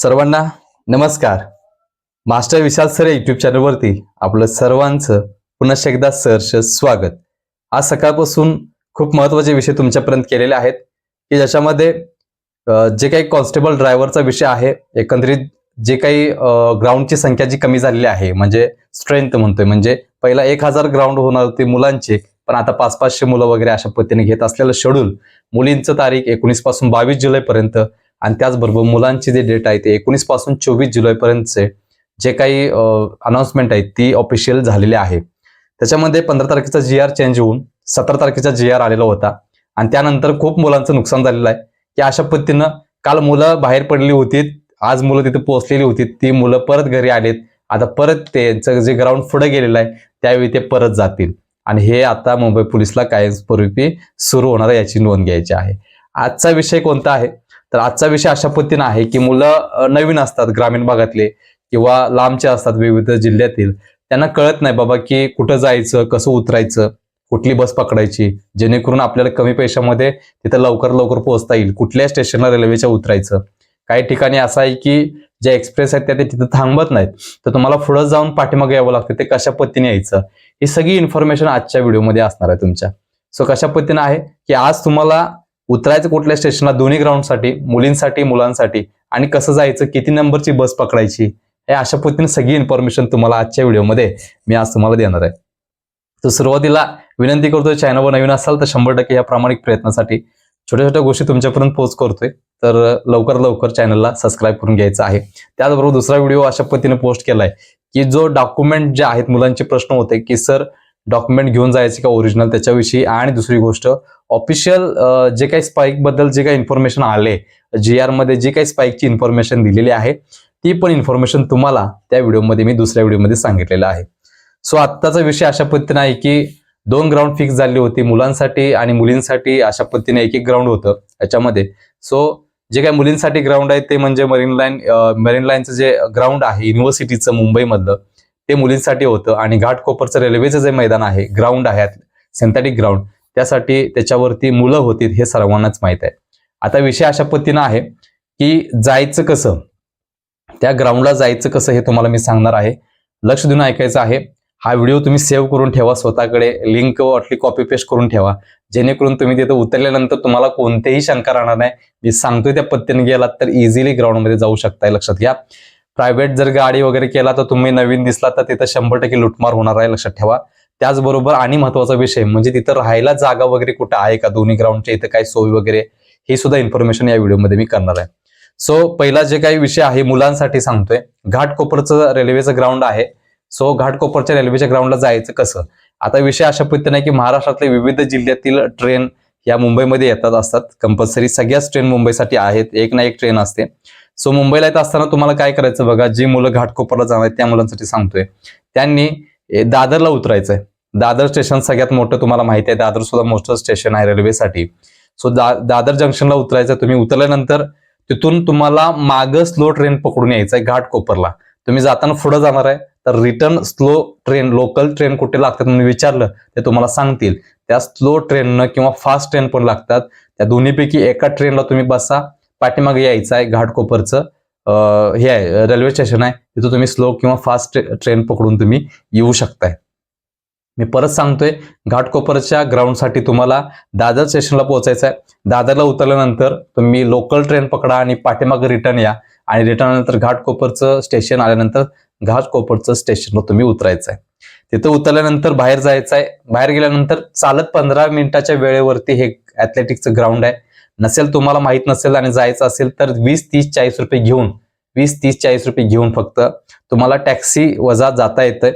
सर्वांना नमस्कार. Master Vishal sir YouTube YouTube चॅनलवरती आपलं सर्वांचं पुन्हा एकदा सहर्ष स्वागत. आज सकाळपासून खूप महत्त्वाचे विषय तुमच्यापर्यंत केलेले आहेत की ज्याच्यामध्ये जे काही कॉन्स्टेबल ड्रायव्हरचा विषय आहे एकंदरीत जे काही ग्राउंडची संख्या जी कमी झालेली आहे म्हणजे स्ट्रेंथ म्हणतोय म्हणजे पहिला एक हजार ग्राउंड होणार होते मुलांचे पण आता पाच पाचशे मुलं वगैरे अशा पद्धतीने घेत असलेलं शेड्यूल मुलींचं तारीख एकोणीसपासून बावीस जुलैपर्यंत आणि त्याचबरोबर मुलांची जे डेट आहे ते एकोणीसपासून चोवीस जुलैपर्यंतचे जे काही अनाउन्समेंट आहे ती ऑफिशियल झालेली आहे. त्याच्यामध्ये पंधरा तारखेचा जी आर चेंज होऊन सतरा तारखेचा जी आर आलेला होता. आणि त्यानंतर खूप मुलांचं नुकसान झालेलं आहे. की अशा पद्धतीनं काल मुलं बाहेर पडली होती आज मुलं तिथे पोहोचलेली होती ती मुलं परत घरी आलेत. आता परत त्यांचं जे ग्राउंड पुढे गेलेलं आहे त्यावेळी ते परत जातील. आणि हे आता मुंबई पोलिसला कायमस्वरूपी सुरू होणार याची नोंद घ्यायची आहे. आजचा विषय कोणता आहे? तर आजचा विषय अशा पद्धतीनं आहे की मुलं नवीन असतात ग्रामीण भागातले किंवा लांबचे असतात विविध जिल्ह्यातील त्यांना कळत नाही बाबा की कुठं जायचं कसं उतरायचं कुठली बस पकडायची जेणेकरून आपल्याला कमी पैशामध्ये तिथं लवकर लवकर पोहोचता येईल कुठल्या स्टेशनला रेल्वेच्या उतरायचं. काही ठिकाणी असं आहे की जे एक्सप्रेस आहेत त्या ते तिथं थांबत नाहीत. तर तुम्हाला पुढं जाऊन पाठीमागे यावं लागतं ते कशा पद्धतीने यायचं ही सगळी इन्फॉर्मेशन आजच्या व्हिडिओमध्ये असणार आहे तुमच्या. सो कशा पद्धतीने आहे की आज तुम्हाला उतरायचं कुठल्या स्टेशनला दोन्ही ग्राउंडसाठी मुलींसाठी मुलांसाठी. आणि कसं जायचं? किती नंबरची बस पकडायची? हे अशा पद्धतीने सगळी इन्फॉर्मेशन तुम्हाला आजच्या व्हिडिओमध्ये मी आज तुम्हाला देणार आहे. तर सुरुवातीला विनंती करतोय चॅनलवर नवीन असाल तर शंभर टक्के या प्रामाणिक प्रयत्नासाठी छोट्या छोट्या गोष्टी तुमच्यापर्यंत पोच करतोय. तर लवकर लवकर चॅनलला सबस्क्राईब करून घ्यायचं आहे. त्याचबरोबर दुसरा व्हिडिओ अशा पद्धतीने पोस्ट केलाय की जो डॉक्युमेंट जे आहेत मुलांचे प्रश्न होते की सर डॉक्युमेंट घेऊन जायचे का ओरिजिनल त्याच्याविषयी? आणि दुसरी गोष्ट ऑफिशियल जे काही स्पाईकबद्दल जे काही इन्फॉर्मेशन आले जी आरमध्ये जी काही स्पाईकची इन्फॉर्मेशन दिलेली आहे ती पण इन्फॉर्मेशन तुम्हाला त्या व्हिडिओमध्ये मी दुसऱ्या व्हिडिओमध्ये सांगितलेलं आहे. सो आत्ताचा विषय अशा पद्धतीने आहे की दोन ग्राउंड फिक्स झाली होती मुलांसाठी आणि मुलींसाठी अशा पद्धतीने एक एक ग्राउंड होतं याच्यामध्ये. सो जे काही मुलींसाठी ग्राउंड आहे ते म्हणजे मरीन लाईन मरीन लाईनचं जे ग्राउंड आहे युनिव्हर्सिटीचं मुंबईमधलं ते मुलींसाठी होतं. आणि घाटकोपरचं रेल्वेचं जे मैदान आहे ग्राउंड आहे सिंथेटिक ग्राउंड त्यासाठी त्याच्यावरती मुलं होती हे सर्वांनाच माहीत आहे. आता विषय अशा पद्धतीनं आहे की जायचं कसं त्या ग्राउंडला जायचं कसं हे तुम्हाला मी सांगणार आहे. लक्ष देऊन ऐकायचं आहे. हा व्हिडिओ तुम्ही सेव्ह करून ठेवा स्वतःकडे लिंक वाटली कॉपी पेस्ट करून ठेवा. जेणेकरून तुम्ही तिथे उतरल्यानंतर तुम्हाला कोणतेही शंका राहणार नाही. मी सांगतोय त्या पत्तीने गेलात तर इझिली ग्राउंडमध्ये जाऊ शकताय. लक्षात घ्या. प्रायव्हेट जर गाडी वगैरे केला तर तुम्ही नवीन दिसला तर तिथं शंभर टक्के लुटमार होणार आहे लक्षात ठेवा. त्याचबरोबर आणि महत्त्वाचा विषय म्हणजे तिथं राहायला जागा वगैरे कुठं आहे का? दोन्ही ग्राउंडच्या इथं काय सोय वगैरे हे सुद्धा इन्फॉर्मेशन या व्हिडिओमध्ये मी करणार आहे. सो पहिला जे काही विषय आहे मुलांसाठी सांगतोय. घाटकोपरचं रेल्वेचं ग्राउंड आहे. सो घाटकोपरच्या रेल्वेच्या ग्राउंडला जायचं कसं? आता विषय अशा पद्धतीने आहे की महाराष्ट्रातले विविध जिल्ह्यातील ट्रेन या मुंबईमध्ये येतात असतात. कंपल्सरी सगळ्याच ट्रेन मुंबईसाठी आहेत. एक ना एक ट्रेन असते. सो मुंबईला येत असताना तुम्हाला काय करायचं बघा? जी मुलं घाटकोपरला जाणार आहेत त्या मुलांसाठी सांगतोय. त्यांनी दादरला उतरायचंय. दादर स्टेशन सगळ्यात मोठं तुम्हाला माहिती आहे. दादर सुद्धा मोठं स्टेशन आहे रेल्वेसाठी. सो दा दादर जंक्शनला उतरायचं तुम्ही. उतरल्यानंतर तिथून तुम्हाला मागं स्लो ट्रेन पकडून यायचं आहे घाटकोपरला. तुम्ही जाताना पुढे जाणार आहे. तर return slow train local train कुठे लागतात म्हणून विचारलं ते तुम्हाला सांगतील. त्या स्लो ट्रेननं किंवा फास्ट ट्रेन पण लागतात. त्या दोन्हीपैकी एका ट्रेनला तुम्ही बसा. पाठीमागे यायचं आहे घाटकोपरचं. हे आहे रेल्वे स्टेशन आहे. तिथं तुम्ही स्लो किंवा फास्ट ट्रेन पकडून तुम्ही येऊ शकताय. मी परत सांगतोय घाटकोपरच्या ग्राउंडसाठी तुम्हाला दादर स्टेशनला पोहोचायचं आहे. दादरला उतरल्यानंतर तुम्ही लोकल ट्रेन पकडा आणि पाठीमागे रिटर्न या. आणि रिटर्न नंतर घाटकोपरचं स्टेशन आल्यानंतर घाटकोपरचं स्टेशनला तुम्ही उतरायचं आहे. तिथं उतरल्यानंतर बाहेर जायचं आहे. बाहेर गेल्यानंतर चालत पंधरा मिनिटाच्या वेळेवरती हे ॲथलेटिकचं ग्राउंड आहे. नसेल तुम्हाला माहीत नसेल आणि जायचं असेल तर वीस तीस चाळीस रुपये घेऊन वीस तीस चाळीस रुपये घेऊन फक्त तुम्हाला टॅक्सी वजा जाता येतंय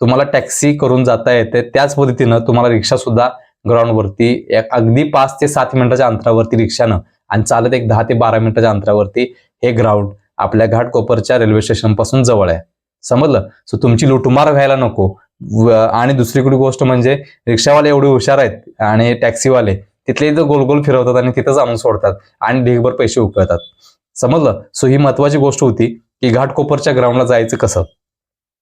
तुम्हाला टॅक्सी करून जाता येते. त्याच पद्धतीनं तुम्हाला रिक्षा सुद्धा ग्राउंडवरती अगदी पाच ते सात मिनिटाच्या अंतरावरती रिक्षानं आणि चालत एक दहा ते बारा मिनिटाच्या अंतरावरती हे ग्राउंड आपल्या घाटकोपरच्या रेल्वे स्टेशनपासून जवळ आहे. समजलं? सो तुमची लुटमार व्हायला नको. आणि आणि दुसरीकडे गोष्ट म्हणजे रिक्षावाले एवढे हुशार आहेत आणि टॅक्सीवाले तिथले इथं गोल गोल फिरवतात आणि तिथंच आणून सोडतात आणि ढीगभर पैसे उकळतात. समजलं? सो ही महत्वाची गोष्ट होती की घाटकोपरच्या ग्राउंडला जायचं कसं?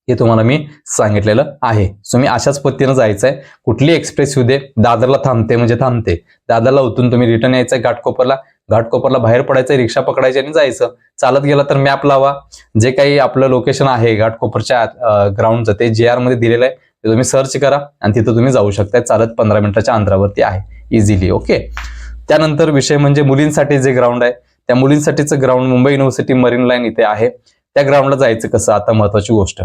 हे तुम्हाला मी सांगितलेलं आहे. सो मी अशाच पद्धतीनं जायचं आहे कुठली एक्सप्रेस येऊ दे दादरला थांबते म्हणजे थांबते. दादरला उतरून तुम्ही रिटर्न यायचंय घाटकोपरला. घाटकोपरला बाहेर पडायचं रिक्षा पकडायची आणि जायचं. चालत गेला तर मॅप लावा. जे काही आपलं लोकेशन आहे घाटकोपरच्या ग्राउंडचं ते जे आरमध्ये दिलेलं आहे. ते तुम्ही सर्च करा आणि तिथं तुम्ही जाऊ शकता चालत पंधरा मिनिटाच्या अंतरावरती आहे. इझिली ओके त्यानंतर विषय म्हणजे मुलींसाठी जे ग्राउंड आहे त्या मुलींसाठीचं ground Mumbai university Marine Line इथे आहे. त्या ग्राउंडला जायचं कसं? आता महत्वाची गोष्ट.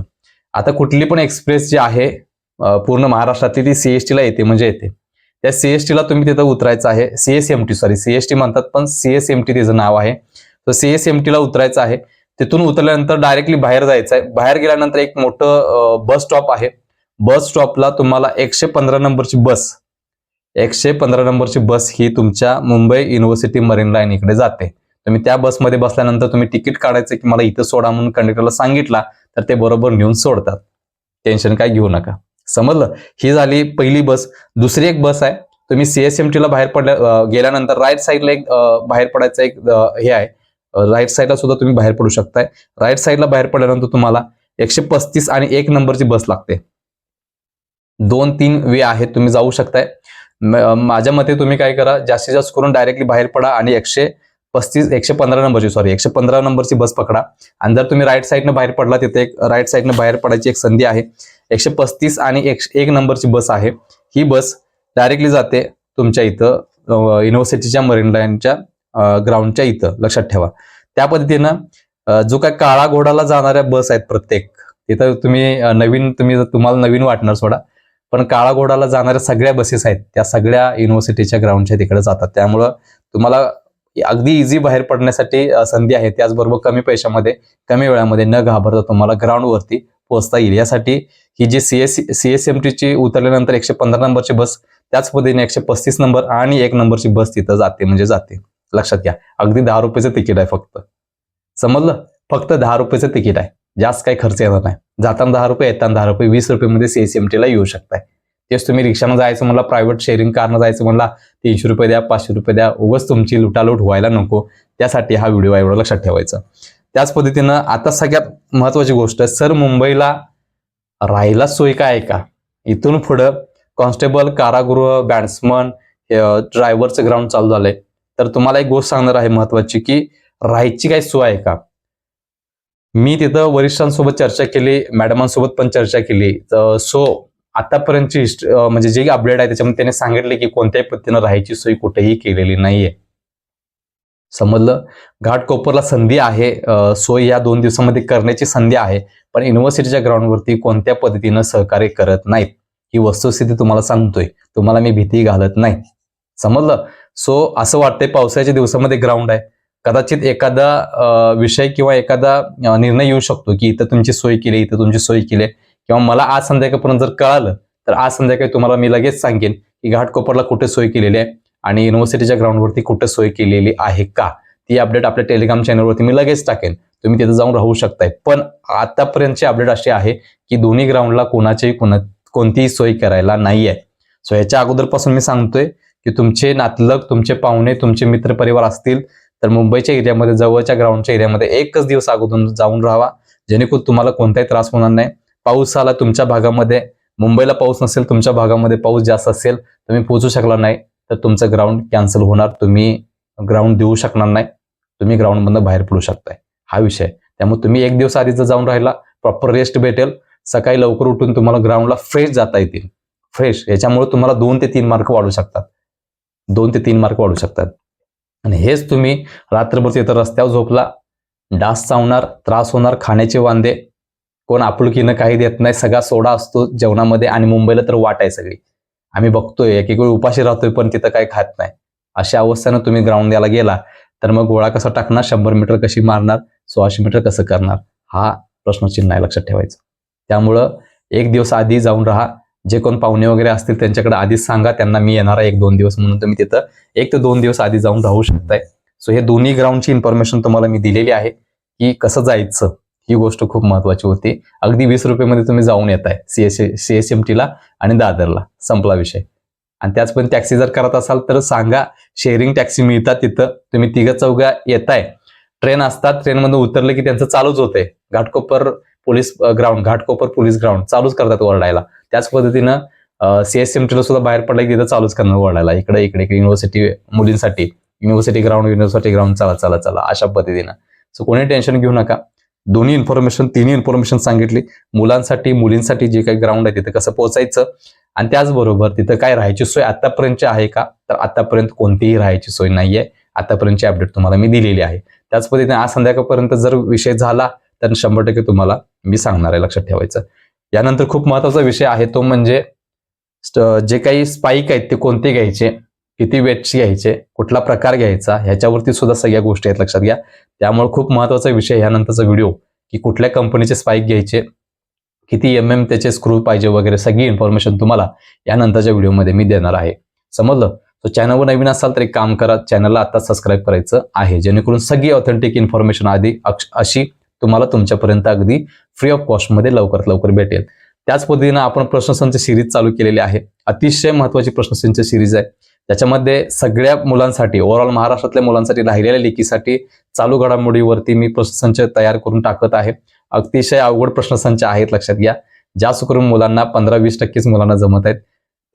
आता कुठली पण एक्सप्रेस जी आहे पूर्ण महाराष्ट्रातली ती सीएसटी ला येते म्हणजे येते. त्या सीएसटी ला तुम्ही तिथं उतरायचं आहे. सीएसएमटी सॉरी सीएसटी म्हणतात पण सीएसएमटी तिचं नाव आहे. तर सीएसएमटी ला उतरायचं आहे. तिथून उतरल्यानंतर डायरेक्टली बाहेर जायचं आहे. बाहेर गेल्यानंतर एक मोठं बस स्टॉप आहे. बस स्टॉपला तुम्हाला एकशे पंधरा नंबरची बस. एकशे पंधरा नंबरची बस ही तुमच्या मुंबई युनिव्हर्सिटी मरीन लाईन इकडे जाते. तुम्ही त्या बसमध्ये बसल्यानंतर तुम्ही तिकीट काढायचं की मला इथं सोडा म्हणून कंडक्टरला सांगितला तर ते बरोबर नेऊन सोडतात. टेन्शन काय घेऊ नका. समजलं? ही झाली पहिली बस. दुसरी एक बस आहे. तुम्ही सीएसएमटी ला बाहेर पडल्या गेल्यानंतर राईट साईडला एक बाहेर पडायचं एक हे आहे. राईट साईडला सुद्धा तुम्ही बाहेर पडू शकताय. राईट साईडला बाहेर पडल्यानंतर तुम्हाला एकशे पस्तीस आणि एक नंबरची बस लागते. दोन तीन वे आहेत तुम्ही जाऊ शकताय. माझ्या मते तुम्ही काय करा जास्तीत जास्त करून डायरेक्टली बाहेर पडा आणि एकशे पस्तीस एकशे पंधरा नंबरची सॉरी एकशे पंधरा नंबरची बस पकडा. आणि जर तुम्ही राईट साईडनं बाहेर पडला तिथे एक राईट साईडनं बाहेर पडायची एक संधी आहे. एकशे पस्तीस आणि एकशे एक नंबरची बस आहे. ही बस डायरेक्टली जाते तुमच्या इथं युनिव्हर्सिटीच्या मरीन लाईनच्या ग्राउंडच्या इथं लक्षात ठेवा. त्या पद्धतीनं जो काय काळा घोडाला जाणाऱ्या बस आहेत प्रत्येक तिथं तुम्ही नवीन तुम्ही तुम्हाला नवीन वाटणार सोडा पण काळा घोडाला जाणाऱ्या सगळ्या बसेस आहेत त्या सगळ्या युनिव्हर्सिटीच्या ग्राउंडच्या तिकडे जातात. त्यामुळं तुम्हाला अगदी इझी बाहेर पडण्यासाठी संधी आहे. त्याचबरोबर कमी पैशामध्ये कमी वेळामध्ये न घाबरता तुम्हाला ग्राउंडवरती पोहोचता येईल. यासाठी ही जी सी सीएसएमटी ची उतरल्यानंतर एकशे पंधरा नंबरची बस त्याच पद्धतीने एकशे पस्तीस नंबर आणि एक नंबरची बस तिथं जाते म्हणजे जाते. लक्षात घ्या. अगदी दहा रुपयाचं तिकीट आहे फक्त. समजलं? फक्त दहा रुपयाचं तिकीट आहे. जास्त काही खर्च येणार नाही. जाताना दहा रुपये येताना दहा रुपये वीस रुपये एम टीला येऊ शकताय. तेच तुम्ही रिक्षानं जायचं म्हणला प्रायव्हेट शेअरिंग कारनं जायचं म्हणला तीनशे रुपये द्या पाचशे रुपये द्या उगाच तुमची लुटालूट व्हायला नको. त्यासाठी हा व्हिडिओ एवढं लक्षात ठेवायचं. त्याच पद्धतीनं आता सगळ्यात महत्वाची गोष्ट सर मुंबईला राहायला सोय काय आहे का? इथून पुढं कॉन्स्टेबल कारागृह बॅट्समन ड्रायव्हरचं ग्राउंड चालू झालंय. तर तुम्हाला एक गोष्ट सांगणार आहे महत्वाची की राहायची काही सोय आहे का? मी तिथं वरिष्ठांसोबत चर्चा केली मॅडमांसोबत पण चर्चा केली. सो आतापर्यंतची हिस्ट- म्हणजे जे अपडेट आहे त्याच्यामध्ये त्याने सांगितले की कोणत्याही पद्धतीनं राहायची सोय कुठेही केलेली नाहीये. समजलं? घाटकोपरला संधी आहे सोय या दोन दिवसामध्ये करण्याची संधी आहे पण युनिव्हर्सिटीच्या ग्राउंडवरती कोणत्या पद्धतीनं सहकार्य करत नाहीत? ही वस्तुस्थिती तुम्हाला सांगतोय. तुम्हाला मी भीती घालत नाही. समजलं? सो असं वाटतंय पावसाळ्याच्या दिवसामध्ये ग्राउंड आहे. कदाचित एखादा विषय किंवा एखादा निर्णय येऊ शकतो की इथं तुमची सोय केली इथं तुमची सोय केली किंवा मला आज संध्याकाळपर्यंत जर कळालं तर आज संध्याकाळी तुम्हाला मी लगेच सांगेन की घाटकोपरला कुठे सोय केलेली आहे आणि युनिव्हर्सिटीच्या ग्राउंडवरती कुठे सोय केलेली आहे का? ती अपडेट आपल्या टेलिग्राम चॅनलवरती मी लगेच टाकेन. तुम्ही तिथे जाऊन राहू शकताय. पण आतापर्यंतची अपडेट अशी आहे की दोन्ही ग्राउंडला कोणाची कोणा कोणतीही सोय करायला नाही आहे. सो याच्या अगोदरपासून मी सांगतोय की तुमचे नातलग तुमचे पाहुणे तुमचे मित्रपरिवार असतील तर मुंबईच्या एरियामध्ये जवळच्या ग्राउंडच्या एरियामध्ये एकच दिवस अगोदर जाऊन राहा जेणेकरून तुम्हाला कोणताही त्रास होणार नाही. पाऊस आला तुमच्या भागामध्ये मुंबईला पाऊस नसेल तुमच्या भागामध्ये पाऊस जास्त असेल तुम्ही पोहोचू शकला नाही. तर तुमचं ग्राउंड कॅन्सल होणार. तुम्ही ग्राउंड देऊ शकणार नाही. तुम्ही ग्राउंडमधनं बाहेर पडू शकताय. हा विषय त्यामुळे तुम्ही एक दिवस आधीच जाऊन राहिला. प्रॉपर रेस्ट भेटेल. सकाळी लवकर उठून तुम्हाला ग्राउंडला फ्रेश जाता येतील. फ्रेश याच्यामुळे तुम्हाला दोन ते तीन मार्क वाढू शकतात. दोन ते तीन मार्क वाढू शकतात. आणि हेच तुम्ही रात्रभर तिथं रस्त्यावर झोपला डास चावणार त्रास होणार खाण्याचे वांदे कोण आपुलकीनं काही देत नाही सगळा सोडा असतो जेवणामध्ये आणि मुंबईला तर वाट आहे सगळी. आम्ही बघतोय एक एक वेळ उपाशी राहतोय पण तिथं काही खात नाही. अशा अवस्थेनं तुम्ही ग्राउंड द्यायला गेला तर मग गोळा कसा टाकणार शंभर मीटर कशी मारणार सोळाशे मीटर कसं करणार हा प्रश्नचिन्ह आहे लक्षात ठेवायचं. त्यामुळं एक दिवस आधी जाऊन राहा जे कोण पाहुणे वगैरे असतील त्यांच्याकडे आधीच सांगा त्यांना मी येणार आहे एक दोन दिवस म्हणून. तुम्ही तिथं एक ते दोन दिवस आधी जाऊन राहू शकताय. सो हे दोन्ही ग्राउंडची इन्फॉर्मेशन तुम्हाला मी दिलेली आहे की कसं जायचं ही गोष्ट खूप महत्वाची होती. अगदी वीस रुपयेमध्ये तुम्ही जाऊन येत आहे सीएसएमटीला आणि दादरला. संपला विषय. आणि त्याच पण टॅक्सी जर करत असाल तर सांगा शेअरिंग टॅक्सी मिळतात तिथं. तुम्ही तिघं चौघा येताय. ट्रेन असतात ट्रेनमधून उतरलं की त्यांचं चालूच होतंय. Ghatkopar police ground Ghatkopar police ground चालूच करतात ओरडायला. त्याच पद्धतीनं सीएसएमटीला सुद्धा बाहेर पडलं की तिथं चालूच करणार ओरडायला. इकडे इकडे युनिव्हर्सिटी मुलींसाठी युनिव्हर्सिटी ग्राउंड युनिव्हर्सिटी ग्राउंड चला चला चला अशा पद्धतीनं. सो कोणी टेन्शन घेऊ नका. दोन्ही इन्फॉर्मेशन तिन्ही इन्फॉर्मेशन सांगितली. मुलांसाठी मुलींसाठी जे काही ग्राउंड आहे तिथं कसं पोहोचायचं? आणि त्याचबरोबर तिथं काय राहायची सोय आतापर्यंतची आहे का? तर आतापर्यंत कोणतीही राहायची सोय नाहीये. आतापर्यंतची अपडेट तुम्हाला मी दिलेली आहे. त्याच पद्धतीने आज संध्याकाळपर्यंत जर विषय झाला तर शंभर टक्के तुम्हाला मी सांगणार आहे लक्षात ठेवायचं. यानंतर खूप महत्त्वाचा विषय आहे तो म्हणजे जे काही स्पाईक आहेत ते कोणते घ्यायचे? किती वेटचे घ्यायचे? कुठला प्रकार घ्यायचा? ह्याच्यावरती सुद्धा सगळ्या गोष्टी आहेत लक्षात घ्या. त्यामुळे खूप महत्त्वाचा विषय ह्यानंतरचा व्हिडिओ की कुठल्या कंपनीचे स्पाईक घ्यायचे? किती एम एम त्याचे स्क्रू पाहिजे वगैरे सगळी इन्फॉर्मेशन तुम्हाला यानंतरच्या व्हिडिओमध्ये मी देणार आहे. समजलं? सो चॅनलवर नवीन असाल तर एक काम करा चॅनलला आता सबस्क्राईब करायचं आहे. जेणेकरून सगळी ऑथेंटिक इन्फॉर्मेशन आधी अक्ष- अशी तुम्हाला तुमच्यापर्यंत अगदी फ्री ऑफ कॉस्टमध्ये लवकरात लवकर भेटेल. त्याच पद्धतीनं आपण प्रश्नसंच सिरीज चालू केलेली आहे. अतिशय महत्वाची प्रश्नसंच सिरीज आहे. त्याच्यामध्ये सगळ्या मुलांसाठी ओव्हरऑल महाराष्ट्रातल्या मुलांसाठी राहिलेल्या लेखीसाठी चालू घडामोडीवरती मी प्रश्नसंच तयार करून टाकत आहे. अतिशय अवघड प्रश्नसंच आहेत लक्षात घ्या. जास्त करून मुलांना पंधरा वीस टक्केच मुलांना जमत आहेत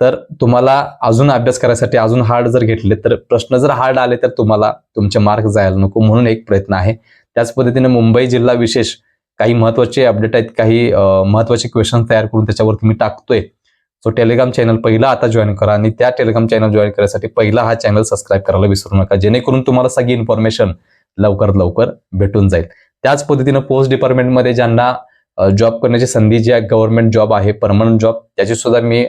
तर तुम्हाला अजून अभ्यास करायसाठी अजून हार्ड जर घेतले तर प्रश्न जर हार्ड आले तर तुम्हाला तुमचे मार्क जायला नको म्हणून एक प्रयत्न आहे. त्याच पद्धतीने मुंबई जिल्हा विशेष काही महत्त्वाचे अपडेट आहेत काही महत्त्वाचे क्वेश्चन तयार करून त्याच्यावरती मी टाकतोय. सो टेलिग्राम चॅनल पहिला आता जॉईन करा आणि त्या टेलिग्राम चॅनल जॉईन करायसाठी पहिला हा चॅनल सबस्क्राईब करायला विसरू नका जेणेकरून तुम्हाला सगळी इन्फॉर्मेशन लवकरात लवकर भेटून जाईल. त्याच पद्धतीनं पोस्ट डिपार्टमेंटमध्ये ज्यांना जॉब करण्याची संधी जी आहे गव्हर्नमेंट जॉब आहे परमनंट जॉब त्याची सुद्धा मी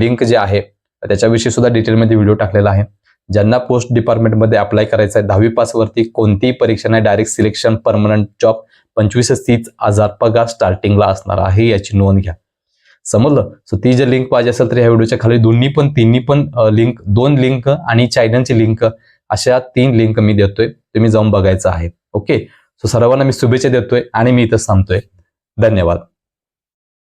लिंक जे आहे त्याच्याविषयी सुद्धा डिटेलमध्ये व्हिडिओ टाकलेला आहे. ज्यांना पोस्ट डिपार्टमेंटमध्ये अप्लाय करायचं आहे दहावी पासवरती कोणतीही परीक्षा नाही डायरेक्ट सिलेक्शन परमनंट जॉब पंचवीस तीस हजार पगार स्टार्टिंगला असणार आहे याची नोंद घ्या. समजलं? सो ती जर लिंक पाहिजे असेल तर ह्या व्हिडिओच्या खाली दोन्ही पण तिन्ही पण लिंक दोन लिंक आणि चायनाची लिंक अशा तीन लिंक मी देतोय. तुम्ही जाऊन बघायचं आहे. ओके सो सर्वांना मी शुभेच्छा देतोय आणि मी इथं थांबतोय. धन्यवाद.